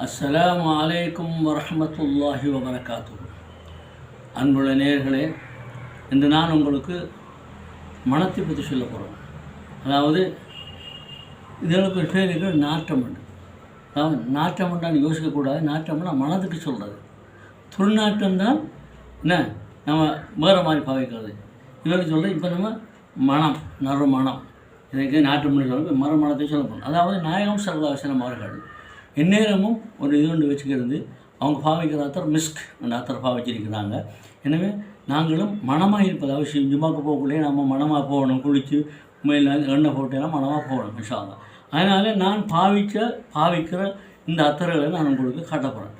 அஸ்ஸலாமு அலைக்கும் வரமத்துல்லாஹி வபரகாத்து அன்புள்ள நேர்களே இன்று நான் உங்களுக்கு மனத்தை பற்றி சொல்ல போகிறேன் அதாவது இதற்கு ஒரு பேர் நாட்டம் உண்டு. அதாவது நாட்டம் உண்டான்னு யோசிக்கக்கூடாது. நாட்டம்னா மனதுக்கு சொல்கிறது துர்நாட்டம் தான் என்ன? நம்ம வேறு மாதிரி பாவிக்கிறது. இதற்கு சொல்கிறது இப்போ நம்ம மனம் நறு மனம் இதுக்கு நாட்டம்னு சொல்ல மர மனத்தை சொல்ல போகிறோம் அதாவது நாயகம் சர்வாசனம் அவர்கள் எந்நேரமும் ஒரு இது ஒன்று வச்சுக்கிறது. அவங்க பாவிக்கிற ஆத்தர் மிஸ்க் அந்த ஆத்தர் பாவிச்சிருக்கிறாங்க. எனவே நாங்களும் மனமாக இருப்பது அவசியம். ஜும்மாக்கு போகக்குள்ளே நம்ம மனமாக போகணும். குளித்து மேல எண்ணெய் போட்டெல்லாம் மனமாக போகணும் விஷாலம் அதனால் நான் பாவிக்க பாவிக்கிற இந்த அத்தர்களை நான் உங்களுக்கு காட்டப்படுறேன்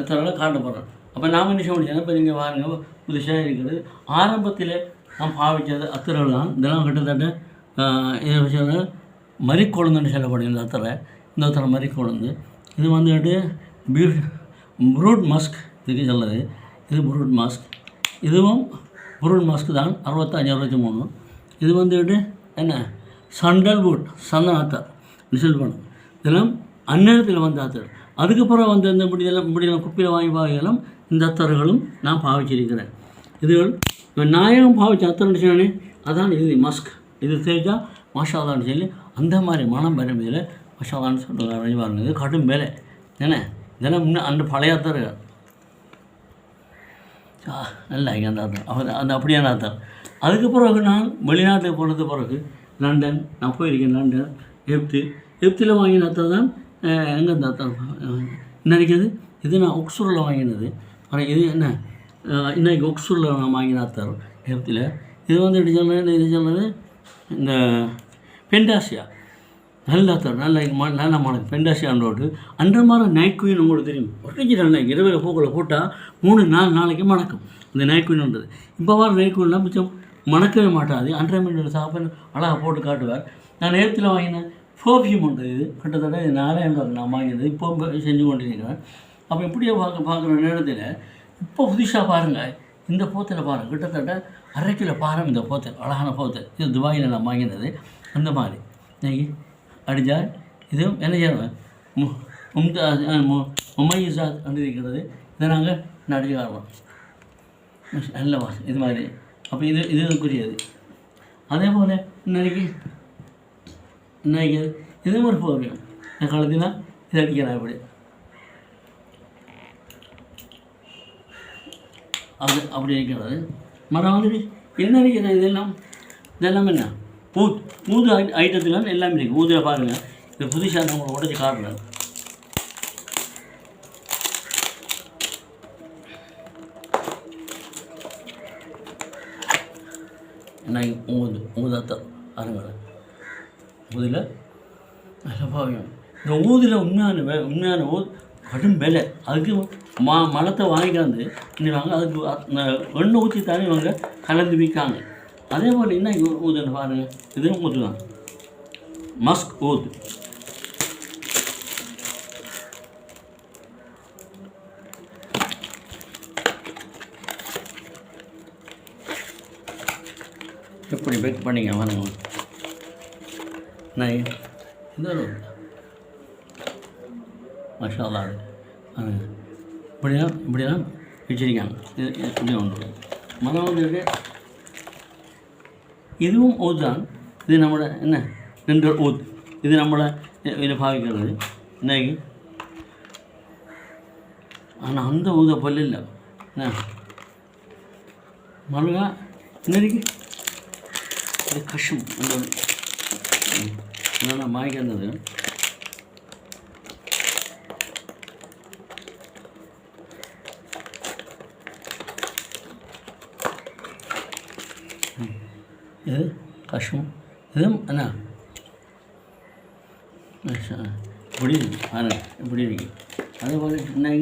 அத்தரைகளை அத்தர்களை அப்போ நாம் என்ன செய்ய முடியும்? இப்போ நீங்கள் பாருங்க புதுசாக இருக்கிறது ஆரம்பத்தில் நான் பாவித்தது அத்தர்கள் தான். இதெல்லாம் கிட்டத்தட்ட இதை மறிக்கொழுந்துன்னு சொல்லப்படும் இந்த அத்தரை இந்த அத்தரை மறிக்கொழுந்து இது வந்துட்டு ப்ரூட் மாஸ்க் இதுக்கு சொல்லுது இது ப்ரூட் மாஸ்க் இதுவும் ப்ரூட் மாஸ்க் தான் அறுபத்தஞ்சு அறுபத்தி மூணு. இது வந்துட்டு என்ன? சண்டல்வுட் சந்தன ஆத்தார். நிசல் பண்ணும் இதெல்லாம் அந்நேரத்தில் வந்த அத்தர் அதுக்கப்புறம் வந்து இந்த முடியெல்லாம் முடியெல்லாம் குப்பையில் வாங்கி பாவியெல்லாம் இந்த அத்தர்களும் நான் பாவிச்சிருக்கிறேன். இதுகள் இப்போ நாயகம் பாவிச்ச அத்தர்னு சொன்னேன் அதான் இது மஸ்க் இது தெரிஞ்சா மாஷாலான்னு சொல்லி அந்த மாதிரி மனம் பெருமையில் இதில் மாஷாலான்னு சொல்கிறாங்க பாருங்கள் இது கடும் மேலே. என்ன இதெல்லாம் முன்னே அந்த பழைய அத்தர்கள் இருக்கார் நல்ல ஐயா அந்த அர்த்தம் அவர் அந்த அப்படியான அர்த்தம் அதுக்கு பிறகு நான் வெளிநாட்டுக்கு போனது பிறகு லண்டன் நான் போயிருக்கேன் லண்டன் எப்து எப்தியில் வாங்கின அர்த்தம் தான் எங்கே இந்த அர்த்தம் நினைக்கிறது இது நான் ஒக்ஸூரில் வாங்கினது. ஆனால் இது என்ன? அஹ், இன்னைக்கு ஒக்ஸூரில் நான் வாங்கின அர்த்தம் எப்தியில் இது வந்து எப்படி சொல்லுறது இது சொல்லுறது இந்த பெண்டாசியா. நல்லா அர்த்தம் நல்லா ம- நல்ல மனம் பெண்டாசியான்றோட்டு அன்ற மாதிரி நைட் குயின் உங்களுக்கு தெரியும். ஒரிஜினல் நைக் இரவில் பூக்களை போட்டால் மூணு நாலு நாளைக்கு மணக்கும். இந்த நைட் குயின்ன்றது இப்போ வர நைட் குயின்லாம் மிச்சம் மணக்கவே மாட்டாது. அன்றரை மணி சாப்பிட்டு அழகாக போட்டு காட்டுவார். நான் நேரத்தில் வாங்கினேன் பர்ஃப்யூம் உண்டு இது. கிட்டத்தட்ட இது நாலாயிரம் நான் வாங்கினது. இப்போ செஞ்சு கொண்டிருக்கிறேன் அப்போ இப்படியே பார்க்க பார்க்குற நேரத்தில் இப்போ புதுசாக பாருங்கள் இந்த போத்தில் பாருங்கள் கிட்டத்தட்ட அரை கிலோ பாரம் இந்த போத்தல். அழகான போத்தல். இது துபாயில் நான் வாங்கினது. அந்த மாதிரி. நீங்கள் அடித்தா இதுவும் என்ன செய்யணும்? மும்தாஸ் அஹ் இருக்கிறது. இதை நாங்கள் நடிச்சு காரணம் நல்ல வாசம் இது மாதிரி. அப்போ இது இதுக்குரியது. அதே போல் இன்னைக்கு இன்னைக்கு இது ஒரு போவியம் இந்த காலத்தில் இது அடிக்கலாம் இப்படி அது அப்படி இருக்கிறது. மரம் வந்துட்டு என்ன இருக்கிறது இதெல்லாம்? இதெல்லாம் என்ன? பூ ஊது ஐ- எல்லாமே இருக்குது ஊதில் பாருங்கள் இது புதுசாக நம்ம உடச்சி காட்டுறேன். நான் ஊது ஊதாத்தான் அருங்களை ஊதில் நல்ல பாவியம் இந்த ஊதில் உண்மையான வே உண்மையான ஊ கடும் விலை. அதுக்கு மா மலத்தை வாங்கிக்காந்து இன்னைக்கு அதுக்கு எண்ணெய் ஊற்றி தானே இவங்க கலந்து விற்காங்க. அதே போல் என்ன ஊதுன்னு பாருங்கள் இதுவும் ஊது தான் மஸ்க் ஊது. எப்படி பேக் பண்ணிங்க? வாங்க நான் இந்த ஒரு மஷா அல்லா அது இப்படிதான் இப்படிதான் வச்சிருக்காங்க இது இப்படி ஒன்று. மரம் வந்து. இதுவும் ஓத் தான். இது நம்மளோட என்ன? நின்ற ஓத் இது நம்மளை இதை பாவிக்கிறது. இன்னைக்கு ஆனால் அந்த ஊத பல்லு இல்லை. என்ன? மறுகா இன்னைக்கு அது கஷ்டம் அந்த என்னென்ன மாய்க்கிறது இது கஷ்டம் இதுவும் என்ன இப்படி இருக்கு பாருங்க இப்படி இருக்கு அதே போல் என்ன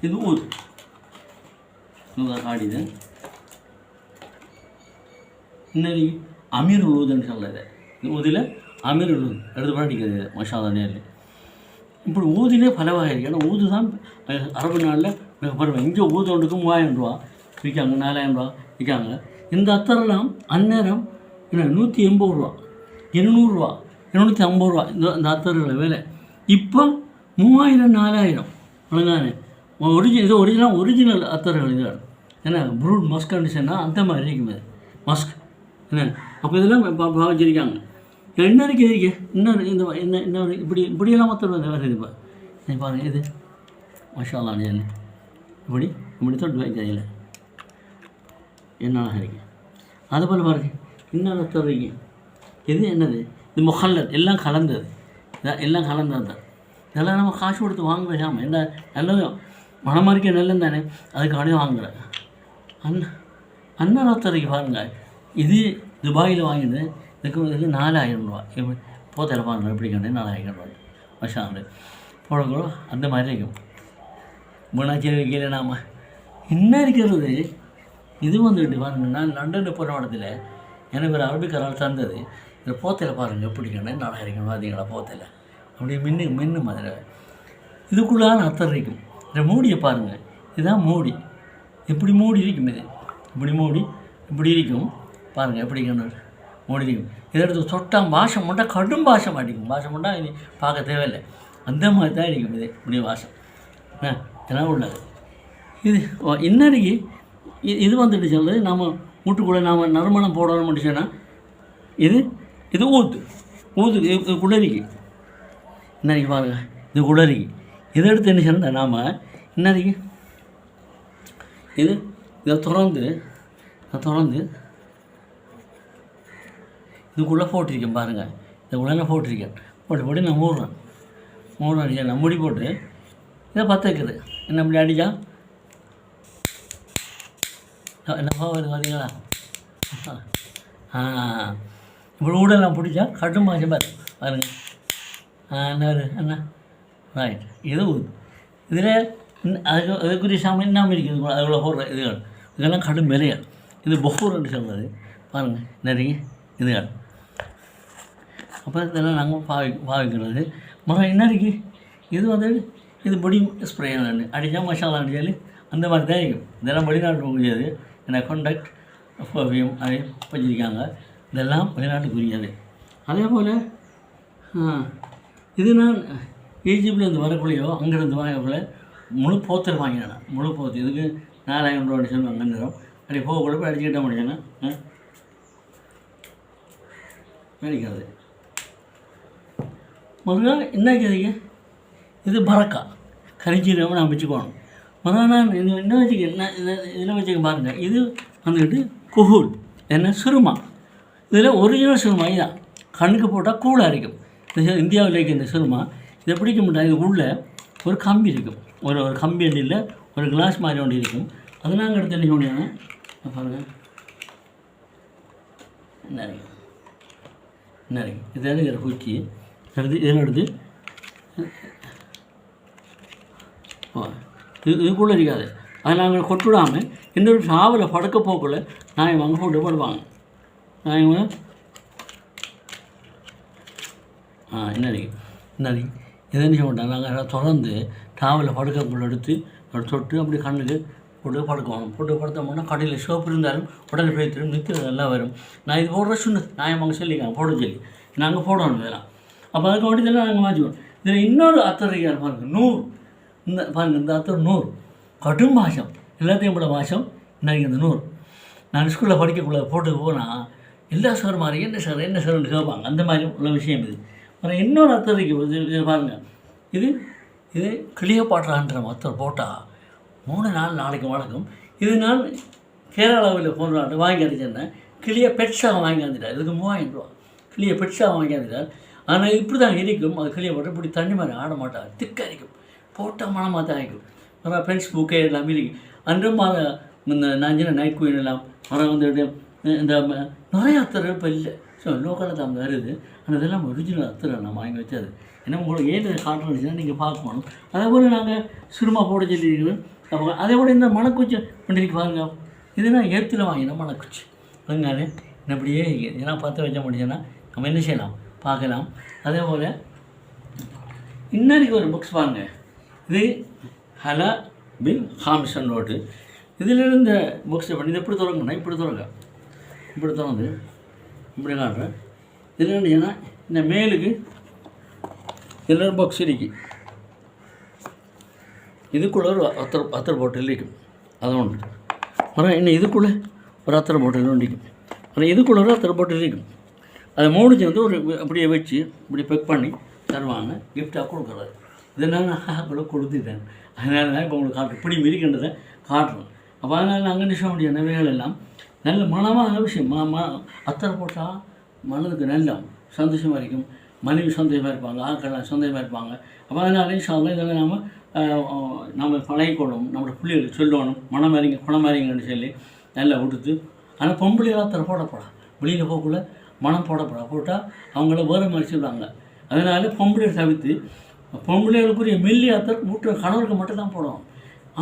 இது ஊது ஊதா காடிது இன்னைக்கு அமீர் உழுவுதுன்னு சொல்லுது இது ஊதில் அமீர் உழுவுது எடுத்து படிக்கிறது மஷாலா நேரில் இப்படி ஊதிலே பல வகை இருக்குது ஏன்னா ஊது தான் அரபு நாளில் மிக இங்கே ஊது ஒன்றுக்கு மூவாயிரம் ரூபா விற்காங்க நாலாயிரம் ரூபா விற்காங்க இந்த அத்தரெல்லாம் அந்நேரம் என்ன நூற்றி எண்பது ரூபா இருநூறுவா இரநூத்தி ஐம்பது ரூபா இந்த இந்த அத்தர்கள் விலை. இப்போ மூவாயிரம் நாலாயிரம். வழங்கானே ஒரிஜினல் இது ஒரிஜினல் ஒரிஜினல் அத்தர்கள் இதான் என்ன ப்ரூட் மஸ்க் கண்டிஷன்னா அந்த மாதிரி இருக்கும் மஸ்க். என்ன அப்போ இதெல்லாம் வச்சுருக்காங்க என்ன இருக்குது இருக்கு? இன்னும் இந்த என்ன இன்னொரு இப்படி இப்படியெல்லாம் மொத்தம் வந்து வேறு இப்போ. நீ இது. மஷாலான என்ன இப்படி இப்படி தொட்டு வைக்கிறதில்ல என்ன அழகாக இருக்கு அதுபோல் பாருங்கள் இன்னொரு ஒருத்தர் இது என்னது? இது முஹல்லத் எல்லாம் கலந்தது. இதான் எல்லாம் கலந்தது தான் இதெல்லாம் நம்ம காசு கொடுத்து வாங்க வேண்டாம் என்ன நல்லதும் மனமாக இருக்க நல்லது தானே. அதுக்காண்டி வாங்குறேன். அண்ணா அண்ணா ஒருத்தருக்கு பாருங்க. இது துபாயில் வாங்கினது. இதுக்கு இதுக்கு நாலாயிரம் ரூபா. எப்படி போத்தில் பாருங்கள் எப்படி கண்டு நாலாயிரம் ரூபாய். வருஷம் போடக்கூட அந்த மாதிரி இருக்கும். மீனாட்சி வைக்கல நாம் என்ன இருக்கிறது? இது வந்துட்டு பாருங்கள் நான் லண்டனில் போகிற இடத்துல எனக்கு ஒரு அரபிக்கரால் தந்தது. இந்த போத்தையில் பாருங்கள் எப்படி கண்டு நாலாயிரம் பார்த்தீங்களா போத்தையில் அப்படியே மின்னு மின்னு மாதிரி. இதுக்குள்ளான அர்த்தம் இருக்கும். இந்த மூடியை பாருங்கள் இதுதான் மூடி. இப்படி மூடி இருக்கும் இது? இப்படி மூடி இப்படி இருக்கும். பாருங்கள் எப்படி கண்டு மூடி இருக்கும். இதை எடுத்து தொட்டால் பாஷம் மட்டும் கடும் பாஷம் அடிக்கும். பாஷம் மட்டும் இனி பார்க்க தேவையில்லை. அந்த மாதிரி தான் இருக்கும் இது இப்படி வாசம். ஆ இதெல்லாம் உள்ளது. இது ஓ, இன்னைக்கு இது வந்துட்டு சொல்லுது நம்ம முட்டுக்குள்ளே நாம் நறுமணம் போடணும் சொன்னால் இது இது ஊத்து. ஊத்து இது குளறிக்கு இன்னைக்கு பாருங்க இது குளறிக்கு இதை எடுத்து என்ன சொன்னால் நாம் இன்னைக்கு இது இதை திறந்து இதை திறந்து இதுக்குள்ளே போட்டிருக்கேன் பாருங்கள் இதுக்குள்ளே போட்டிருக்கேன். போட்டு போட்டு நான் மூடுறேன். மூடுறேன் அடிச்சா நான் முடி போட்டு இதை பற்ற வைக்கிறது. என்ன அப்படி அடித்தா என்னப்பா வருது பார்த்தீங்களா? ஆ இப்படி ஊடெல்லாம் பிடிச்சா கட்டும் மாசம் பாரு பாருங்க. ஆ என்ன என்ன? ரைட் இது ஊது இதில் அதுக்கு அதுக்குரிய சாமி இன்னாமல் இருக்குது அதுக்குள்ள போடுற இதுகள். இதெல்லாம் கடும் விலையா? இது பொஹூர்னு சொல்கிறது பாருங்கள் நிறைய இதுகள். அப்போ இதெல்லாம் நாங்கள் பாவி பாவிக்கிறது. மரம் என்ன இருக்குது இது வந்து இது பொடி ஸ்ப்ரே அடித்தா மசாலா அடித்தால் அந்த மாதிரி தான் இருக்கும் இதெல்லாம் வெளிநாட்டு முடியாது என கான்டாக்ட் பர்ஃப்யூம் அதை வச்சிருக்காங்க இதெல்லாம் வெளிநாட்டுக்குரியது அதே போல் இது நான் ஈஜிப்ட்லேருந்து வரக்குள்ளேயோ அங்கேருந்து வாங்கக்குள்ள முழு போத்தல் வாங்கினேன் முழு போத்து இதுக்கு நாலாயிரம் ரூபா அடிச்சு அங்கே நிறம் அப்படி போக கூட போய் அடிச்சுக்கிட்ட முடிச்சேன்னா மேடிக்கிறது முதல்ல என்ன கேதிங்க இது பறக்கா கரிஞ்சீரகம் நான் வச்சுக்கோணும் முதல்ல இது என்ன வச்சுக்க என்ன இதில் வச்சுக்க பாருங்க. இது வந்துக்கிட்டு குஹூல் என்ன சிறுமா இதில் ஒரிஜினல் சிறுமா இதுதான் கண்ணுக்கு போட்டால் கூழாக இருக்கும் இது இந்தியாவில் இருக்க இந்த சிறுமா இதை பிடிக்க முடியாது இது உள்ளே ஒரு கம்பி இருக்கும். ஒரு ஒரு கம்பி அண்டியில் ஒரு கிளாஸ் மாதிரி ஒன்று இருக்கும். அது நாங்கள் எடுத்து என்ன முடியாது பாருங்கள் நிறைய நிறைய என்ன இதில் குச்சி? எடுத்து இதில் எடுத்து ஓ, இது இதுக்குள்ளே இருக்காது. அதை நாங்கள் கொட்டுடாமல் இன்னொரு சாவில் படுக்க போக்குள்ள நாய் வாங்க போட்டு படுவாங்க வாங்க ஆ என்ன இருக்கு என்ன இருக்கு இதை என்ன செய்ய மாட்டோம் நாங்கள் அதை திறந்து டாவில் படுக்கக்குள்ள எடுத்து தொட்டு அப்படி கண்ணுக்கு போட்டு படுக்கணும். போட்டு படுத்தோம்னா கடையில் சோப்பு இருந்தாலும் உடனே போய் திரும்ப நிற்கிறது எல்லாம் வரும். நான் இது போடுற சொன்னு நாயமாக சொல்லிக்காங்க போட சொல்லி. நாங்கள் போடணும் இதெல்லாம். அப்போ அதுக்கு வேண்டி இதெல்லாம் நாங்கள் மாற்றிக்கணும் இதில் இன்னொரு அத்தரிக்கார் பாருங்க நூறு. இந்த பாருங்கள் இந்த அர்த்தம் நூறு கடும் பாஷம் எல்லாத்தையும் கூட பாஷம் இன்னைக்கு இந்த நூறு நான் ஸ்கூலில் படிக்கக்குள்ள போட்டு போனால் எல்லா சார் மாதிரி என்ன சார் என்ன சார்னு கேட்பாங்க அந்த மாதிரி உள்ள விஷயம் இது அப்புறம் இன்னொரு அர்த்தம் இருக்குது இது பாருங்கள் இது இது கிளியோபாட்ரான்ற மொத்தம் போட்டால் மூணு நாள் நாளைக்கு வழக்கம் இது நான் கேரளாவில் போன்ற வாங்கி அடிச்சிருந்தேன் கிளியை பெட்ஸாக வாங்கி வந்துட்டார் இதுக்கு மூவாயிரம் ரூபா கிளியை பெட்ஸாக வாங்கி வந்துட்டார் ஆனால் இப்படி தான் இருக்கும் அது கிளியை போட்டு இப்படி தண்ணி மாதிரி ஆட மாட்டார் திக்காக இருக்கும் போட்டால் மனமாக தான் இருக்கும் அப்புறம் ஃப்ரெண்ட்ஸ் புக்கே எல்லாமே இருக்கு அன்றும் மர இந்த நஞ்சின நைட் குயின் எல்லாம் அப்புறம் வந்துட்டு இந்த நிறைய அத்தர் இப்போ இல்லை. ஸோ லோக்கலில் தான் வருது. ஆனால் இதெல்லாம் ஒரிஜினல் அத்தரை நான் வாங்கி வச்சது. ஏன்னா உங்களுக்கு ஏன் இதை காட்டுறதுன்னா நீங்கள் பார்க்கணும். அதே போல் நாங்கள் சுருமா போட சொல்லியிருக்கிறோம். அப்போ அதே போல் இந்த மணக்குச்சி பண்ணிருக்கு பாருங்க. இது நான் ஏத்தில் வாங்கின மணக்குச்சி. என்ன அப்படியே ஏன்னா பார்த்து வச்ச முடிஞ்சேன்னா நம்ம என்ன செய்யலாம்? பார்க்கலாம். அதே போல் இன்னைக்கு ஒரு புக்ஸ் பாருங்கள் இது ஹலா பின் ஹாமிஷன் நோட்டு இதில் இருந்த புக்ஸ் பண்ணி இதை எப்படி தொடங்கணும் இப்படி தொடங்க இப்படி திறந்து இப்படி காட்டுறேன் இதில் என்ன இந்த மேலுக்கு இதில் ஒரு பாக்ஸ் இருக்கு. இதுக்குள்ளே ஒரு அத்தர் அத்தர் பாட்டில் இருக்கும் அது ஒன்று அப்புறம் இன்னும் இதுக்குள்ளே ஒரு அத்தர் பாட்டில் ஒன்றிக்கும் அப்புறம் இதுக்குள்ளே ஒரு அத்தர் பாட்டில் இருக்கும் அதை மூடிச்சு வந்து ஒரு அப்படியே வச்சு இப்படி பெக் பண்ணி தருவாங்க. கிஃப்டாக கொடுக்குறாரு இதெல்லாம் நான் கூட கொடுத்துட்டேன். அதனால தான் இப்போ உங்களுக்கு காட்டுறேன் இப்படி மிரிக்கின்றதை காட்டுறோம். அப்போ அதனால் நாங்கள் நிஷம் முடிய நவைகள் எல்லாம் நல்ல மனமான விஷயம். ம ம அத்தரை போட்டால் மனதுக்கு நல்ல சந்தோஷமாக இருக்கும். மனைவி சந்தோஷமாக இருப்பாங்க. ஆட்கள் சந்தோஷமாக இருப்பாங்க. அப்போ அதனால இன்ஷால்லாம் இதெல்லாம் நாம் நம்ம பழகிக்கொள்ளணும் நம்மளோட பிள்ளைகளுக்கு சொல்லணும். மனமாரிங்க குணமாரிங்கன்னு சொல்லி நல்லா கொடுத்து ஆனால் பொம்பளையாக தர போடப்படா வெளியில் போகக்குள்ள மனம் போடப்படா போட்டால் அவங்கள வேறு மாதிரி சொல்லுவாங்க. அதனால பொம்பளை தவிர்த்து பொம்பளைகளுக்குரிய மெல்லி அத்தர் மூட்டு கணவருக்கு மட்டும்தான் போடுவோம் போடணும்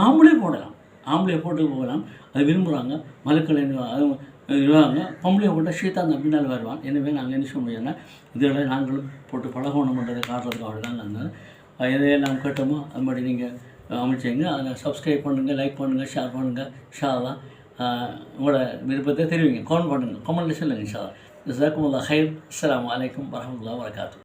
ஆம்பளை போடலாம். ஆம்பளை போட்டு போகலாம். அது விரும்புகிறாங்க மலக்கலை அது வருவாங்க பொம்பளை போட்டால் சீத்தான் பின்னால் வருவான். எனவே நாங்கள் என்ன சொல்ல முடியும்னா இதெல்லாம் நாங்களும் போட்டு பழகணுன்றதை காட்டுறதுக்காக தான் நாங்கள். எதையே நாம் கேட்டோமோ அது மாதிரி நீங்கள் அமைச்சிங்க. அதை சப்ஸ்கிரைப் பண்ணுங்கள் லைக் பண்ணுங்கள் ஷேர் பண்ணுங்கள் ஷாவா உங்களோட விருப்பத்தை தெரிவிங்க. கமெண்ட் பண்ணுங்கள் கமெண்ட்டில் சொல்லுங்கள் ஷா ஜாக்குமுல்லா ஹைர் அஸ்லாம் வலைக்கம் வரமத்துல்லா வரகாத்து